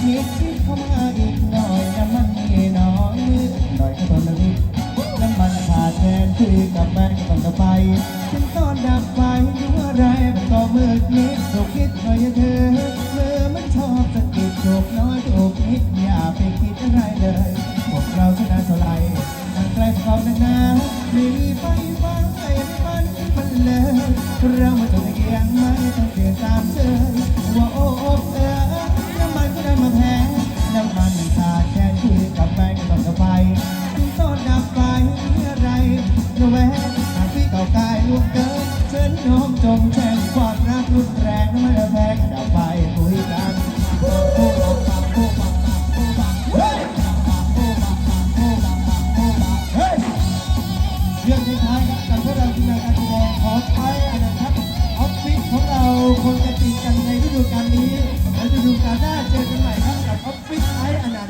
คิดเขามาอีกหน่อยน้มันมีน้อยหน่อยก็ตอนละนิดน้ำมันขาดแทนคือกัแฟก็ต้องกับปถึตอดับไฟดูอะไรมันก็มืดนิดถูกคิดหน่อยเธอเมือมันชอบสะกิดถูกน้อยถูกนิดอย่าไปคิดอะไรเลยพวกเราชนะเท่าไหร่นั่งใกล้ความนานมีไฟฟ้าไฟมันมันเลยเรามาจนเกียงไม่ต้องเสียตามเธอ นเชิญน้องจงแช่งความรักรุนแรงไม่แพ้ดับไฟคุยกันเฮ้ยเฮ้ยเรื่องที่ท้ายครับกับพวกเราทีมงานการแสดงขอไปอันนะครับออฟฟิศของเราคงจะติดกันในฤดูกาลนี้และฤดูกาลหน้าเจอกันใหม่ครับกับออฟฟิศไออนัน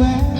แว